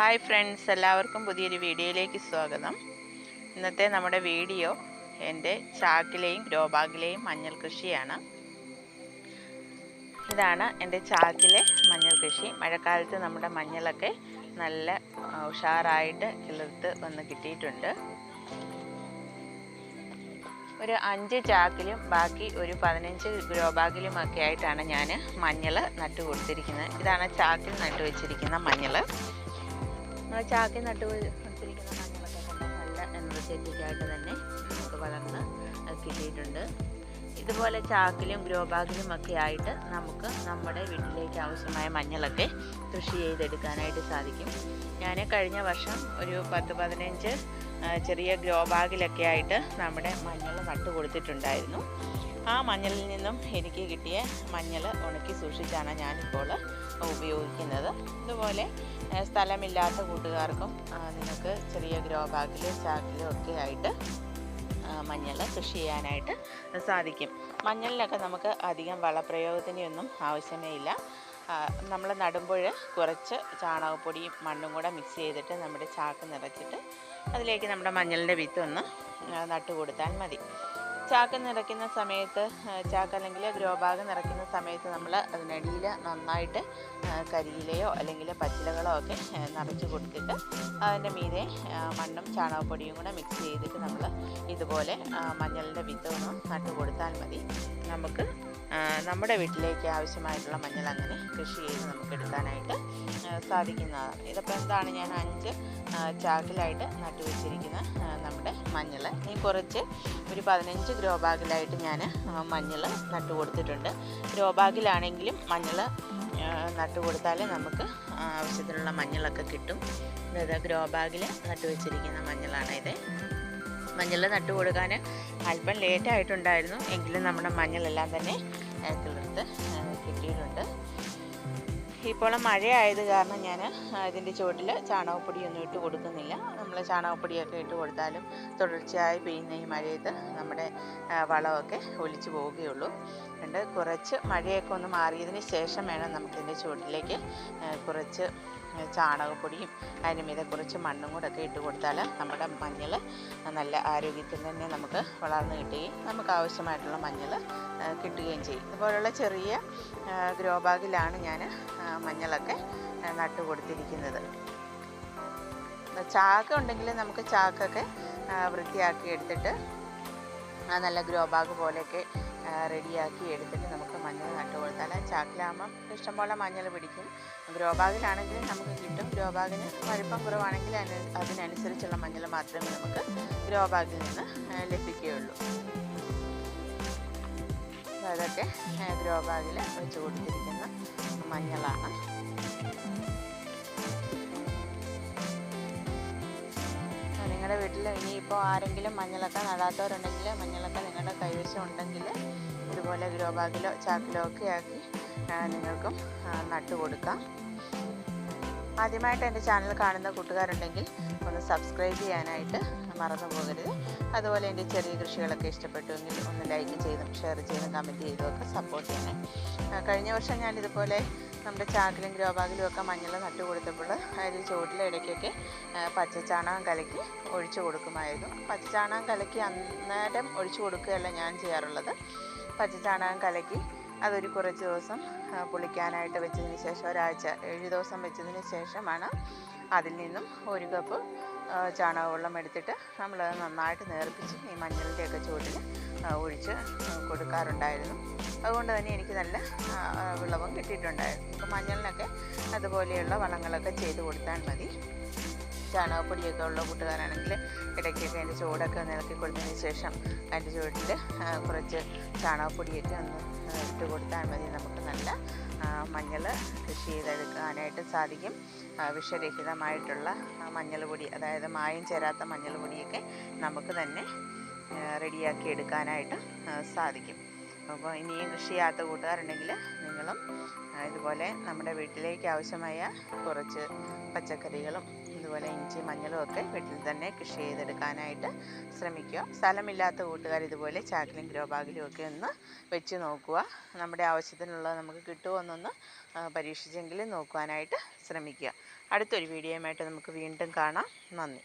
Hi friends എല്ലാവർക്കും പുതിയൊരു വീഡിയോയിലേക്ക് സ്വാഗതം. ഇന്നത്തെ നമ്മുടെ വീഡിയോ എന്റെ ചാക്കിലെയും ഗ്രോ ബാഗിലെയും മഞ്ഞൾ കൃഷിയാണ്. ഇതാണ് എന്റെ ചാക്കിലെ മഞ്ഞൾ കൃഷി. മഴക്കാലത്ത് നമ്മുടെ മഞ്ഞളൊക്കെ നല്ല ഉഷാറായിട്ട് കിളിർത്ത് വന്ന് കിട്ടിയിട്ടുണ്ട്. ഒരു അഞ്ച് ചാക്കിലും ബാക്കി ഒരു പതിനഞ്ച് ഗ്രോബാഗിലുമൊക്കെ ബാഗിലും ആയിട്ടാണ് ഞാൻ മഞ്ഞൾ നട്ടു കൊടുത്തിരിക്കുന്നത് ഇതാണ് ചാക്കിൽ നട്ടു വെച്ചിരിക്കുന്ന മഞ്ഞൾ നമ്മൾ ചാക്കി നട്ടു കൊടുത്തിരിക്കുന്ന മഞ്ഞളൊക്കെ നല്ല എനർജറ്റിക് ആയിട്ട് തന്നെ നമുക്ക് വളർന്ന് കിട്ടിയിട്ടുണ്ട്. ഇതുപോലെ ചാക്കിലും ഗ്രോ ബാഗിലും ഒക്കെ ആയിട്ട് നമുക്ക് നമ്മുടെ വീട്ടിലേക്ക് ആവശ്യമായ മഞ്ഞളൊക്കെ കൃഷി ചെയ്തെടുക്കാനായിട്ട് സാധിക്കും. ഞാൻ കഴിഞ്ഞ വർഷം ഒരു പത്ത് പതിനഞ്ച് ചെറിയ ഗ്രോ ബാഗിലൊക്കെ ആയിട്ട് നമ്മുടെ മഞ്ഞൾ നട്ടു കൊടുത്തിട്ടുണ്ടായിരുന്നു ആ മഞ്ഞളിൽ നിന്നും എനിക്ക് കിട്ടിയ മഞ്ഞൾ ഉണക്കി സൂക്ഷിച്ചാണ് ഞാനിപ്പോൾ ഉപയോഗിക്കുന്നത്. ഇതുപോലെ സ്ഥലമില്ലാത്ത കൂട്ടുകാർക്കും നിങ്ങൾക്ക് ചെറിയ ഗ്രോ ബാഗിലും ചാക്കിലും ഒക്കെ ആയിട്ട് മഞ്ഞൾ കൃഷി ചെയ്യാനായിട്ട് സാധിക്കും. മഞ്ഞളിലൊക്കെ നമുക്ക് അധികം വളപ്രയോഗത്തിനൊന്നും ആവശ്യമേ ഇല്ല. നമ്മൾ നടുമ്പോൾ കുറച്ച് ചാണകപ്പൊടിയും മണ്ണും കൂടെ മിക്സ് ചെയ്തിട്ട് നമ്മുടെ ചാക്ക് നിറച്ചിട്ട് അതിലേക്ക് നമ്മുടെ മഞ്ഞളിന്റെ വിത്തൊന്ന് ഒന്ന് ആ, കൊടുത്താൽ മതി. ചാക്ക് നിറയ്ക്കുന്ന സമയത്ത് ചാക്ക് അല്ലെങ്കിൽ ഗ്രോ ബാഗ് നിറയ്ക്കുന്ന സമയത്ത് നമ്മൾ അതിനടിയിൽ നന്നായിട്ട് കരിയിലയോ അല്ലെങ്കിൽ പച്ചിലകളോ ഒക്കെ നിറച്ച് കൊടുത്തിട്ട് അതിന്റെ മീതെ മണ്ണും ചാണകപ്പൊടിയും കൂടെ മിക്സ് ചെയ്തിട്ട് നമ്മൾ ഇതുപോലെ മഞ്ഞളിന്റെ വിത്തൊന്ന് നട്ടു കൊടുത്താൽ മതി. നമുക്ക് നമ്മുടെ വീട്ടിലേക്ക് ആവശ്യമായിട്ടുള്ള മഞ്ഞൾ അങ്ങനെ കൃഷി ചെയ്ത് നമുക്ക് എടുക്കാനായിട്ട് സാധിക്കുന്നതാണ്. ഇതിപ്പോൾ എന്താണ് ഞാൻ അഞ്ച് ചാക്കിലായിട്ട് നട്ടുവെച്ചിരിക്കുന്ന നമ്മുടെ മഞ്ഞൾ ഈ കുറച്ച് ഒരു പതിനഞ്ച് ഗ്രോ ബാഗിലായിട്ട് ഞാൻ മഞ്ഞൾ നട്ടു കൊടുത്തിട്ടുണ്ട്. ഗ്രോ ബാഗിലാണെങ്കിലും മഞ്ഞൾ നട്ടു കൊടുത്താലേ നമുക്ക് ആവശ്യത്തിനുള്ള മഞ്ഞളൊക്കെ കിട്ടും. ഇത് ഗ്രോ ബാഗിൽ നട്ടുവെച്ചിരിക്കുന്ന മഞ്ഞളാണ് ഇത്. മഞ്ഞൾ നട്ടു കൊടുക്കാൻ അല്പം ലേറ്റ് ആയിട്ടുണ്ടായിരുന്നു. എങ്കിലും നമ്മുടെ മഞ്ഞളെല്ലാം തന്നെ കിളിർത്ത് കിട്ടിയിട്ടുണ്ട്. ഇപ്പോൾ മഴയായത് കാരണം ഞാൻ ഇതിന്റെ ചുവട്ടിൽ ചാണകപ്പൊടിയൊന്നും ഇട്ട് കൊടുക്കുന്നില്ല. നമ്മൾ ചാണകപ്പൊടിയൊക്കെ ഇട്ട് കൊടുത്താലും തുടർച്ചയായി പെയ്യുന്ന ഈ മഴയത്ത് നമ്മുടെ വളമൊക്കെ ഒലിച്ചു പോവുകയുള്ളൂ. അതുകൊണ്ട് കുറച്ച് മഴയൊക്കെ ഒന്ന് മാറിയതിന് ശേഷം വേണം നമുക്കിതിന്റെ ചുവട്ടിലേക്ക് കുറച്ച് ചാണകപ്പൊടിയും അതിന് മീതെ കുറച്ച് മണ്ണും കൂടെ ഒക്കെ ഇട്ട് കൊടുത്താൽ നമ്മുടെ മഞ്ഞൾ നല്ല ആരോഗ്യത്തിൽ തന്നെ നമുക്ക് വളർന്നു കിട്ടുകയും നമുക്ക് ആവശ്യമായിട്ടുള്ള മഞ്ഞൾ കിട്ടുകയും ചെയ്യും. ഇതുപോലുള്ള ചെറിയ ഗ്രോ ബാഗിലാണ് ഞാൻ മഞ്ഞളൊക്കെ നട്ടു കൊടുത്തിരിക്കുന്നത്. ചാക്ക് ഉണ്ടെങ്കിൽ നമുക്ക് ചാക്കൊക്കെ വൃത്തിയാക്കി എടുത്തിട്ട് നല്ല ഗ്രോ ബാഗ് പോലെയൊക്കെ റെഡിയാക്കി എടുത്തിട്ട് നമുക്ക് മഞ്ഞൾ നട്ടു കൊടുത്താൽ ചാക്കിലാകുമ്പം ഇഷ്ടംപോലെ മഞ്ഞൾ പിടിക്കും. ഗ്രോ ബാഗിലാണെങ്കിലും നമുക്ക് കിട്ടും. ഗ്രോ ബാഗിന് വലിപ്പം കുറവാണെങ്കിൽ അതിന് അതിനനുസരിച്ചുള്ള മഞ്ഞൾ മാത്രമേ നമുക്ക് ഗ്രോ ബാഗിൽ നിന്ന് ലഭിക്കുകയുള്ളൂ. അതൊക്കെ ഗ്രോ ബാഗിൽ വെച്ച് കൊടുത്തിരിക്കുന്ന മഞ്ഞളാണ്. വീട്ടിൽ ഇനിയിപ്പോൾ ആരെങ്കിലും മഞ്ഞളൊക്കെ നടാത്തവരുണ്ടെങ്കിൽ മഞ്ഞളൊക്കെ നിങ്ങളുടെ കൈവശം ഉണ്ടെങ്കിൽ ഇതുപോലെ ഗ്രോ ബാഗിലോ ചാക്കിലോ ഒക്കെ ആക്കി നിങ്ങൾക്കും നട്ടു കൊടുക്കാം. ആദ്യമായിട്ട് എന്റെ ചാനൽ കാണുന്ന കൂട്ടുകാരുണ്ടെങ്കിൽ ഒന്ന് സബ്സ്ക്രൈബ് ചെയ്യാനായിട്ട് മറന്നു പോകരുത്. അതുപോലെ എന്റെ ചെറിയ കൃഷികളൊക്കെ ഇഷ്ടപ്പെട്ടുവെങ്കിൽ ഒന്ന് ലൈക്ക് ചെയ്തും ഷെയർ ചെയ്തും കമന്റ് ചെയ്തും ഒക്കെ സപ്പോർട്ട് ചെയ്യണേ. കഴിഞ്ഞ വർഷം ഞാൻ ഇതുപോലെ നമ്മുടെ ചാക്കിലും ഗ്രോ ബാഗിലും ഒക്കെ മഞ്ഞൾ നട്ടു കൊടുത്തപ്പോൾ അതിൽ ചുവട്ടിലെ ഇടയ്ക്കൊക്കെ പച്ചച്ചാണകം കലക്കി ഒഴിച്ചു കൊടുക്കുമായിരുന്നു. പച്ചച്ചാണകം കലക്കി അന്നേരം ഒഴിച്ചു കൊടുക്കുകയല്ല ഞാൻ ചെയ്യാറുള്ളത്. പച്ചച്ചാണകം കലക്കി അതൊരു കുറച്ച് ദിവസം പുളിക്കാനായിട്ട് വെച്ചതിന് ശേഷം ഒരാഴ്ച ഏഴ് ദിവസം വെച്ചതിന് ശേഷമാണ് അതിൽ നിന്നും ഒരു കപ്പ് ചാണകവെള്ളം എടുത്തിട്ട് നമ്മളത് നന്നായിട്ട് നേർപ്പിച്ച് ഈ മഞ്ഞളിന്റെയൊക്കെ ചുവട്ടിൽ ഒഴിച്ച് കൊടുക്കാറുണ്ടായിരുന്നു. അതുകൊണ്ട് തന്നെ എനിക്ക് നല്ല വിളവും കിട്ടിയിട്ടുണ്ടായിരുന്നു. അപ്പോൾ മഞ്ഞളിനൊക്കെ അതുപോലെയുള്ള വളങ്ങളൊക്കെ ചെയ്ത് കൊടുത്താൽ മതി. ചാണകപ്പൊടിയൊക്കെ ഉള്ള കൂട്ടുകാരാണെങ്കിൽ ഇടയ്ക്കൊക്കെ അതിന്റെ ചൂടൊക്കെ ഒന്ന് കൊടുത്തതിന് ശേഷം അതിന്റെ ചുവട്ടിൽ കുറച്ച് ചാണകപ്പൊടിയൊക്കെ ഒന്ന് ഇട്ട് കൊടുത്താൽ മതി. നമുക്ക് നല്ല മഞ്ഞൾ കൃഷി ചെയ്തെടുക്കാനായിട്ട് സാധിക്കും. വിഷരഹിതമായിട്ടുള്ള മഞ്ഞൾ പൊടി അതായത് മായം ചേരാത്ത മഞ്ഞൾ പൊടിയൊക്കെ നമുക്ക് തന്നെ റെഡിയാക്കി എടുക്കാനായിട്ട് സാധിക്കും. അപ്പോൾ ഇനിയും കൃഷി ചെയ്യാത്ത കൂട്ടുകാരുണ്ടെങ്കിൽ നിങ്ങളും ഇതുപോലെ നമ്മുടെ വീട്ടിലേക്ക് ആവശ്യമായ കുറച്ച് പച്ചക്കറികളും ഇതുപോലെ ഇഞ്ചി മഞ്ഞളും ഒക്കെ വീട്ടിൽ തന്നെ കൃഷി ചെയ്തെടുക്കാനായിട്ട് ശ്രമിക്കുക. സ്ഥലമില്ലാത്ത കൂട്ടുകാർ ഇതുപോലെ ചാക്കിലും ഗ്രോ ബാഗിലും ഒക്കെ ഒന്ന് വെച്ച് നോക്കുക. നമ്മുടെ ആവശ്യത്തിനുള്ളത് നമുക്ക് കിട്ടുമോ എന്നൊന്ന് ആ, പരീക്ഷിച്ചെങ്കിലും നോക്കുവാനായിട്ട് ശ്രമിക്കുക. അടുത്തൊരു വീഡിയോയുമായിട്ട് നമുക്ക് വീണ്ടും കാണാം. നന്ദി.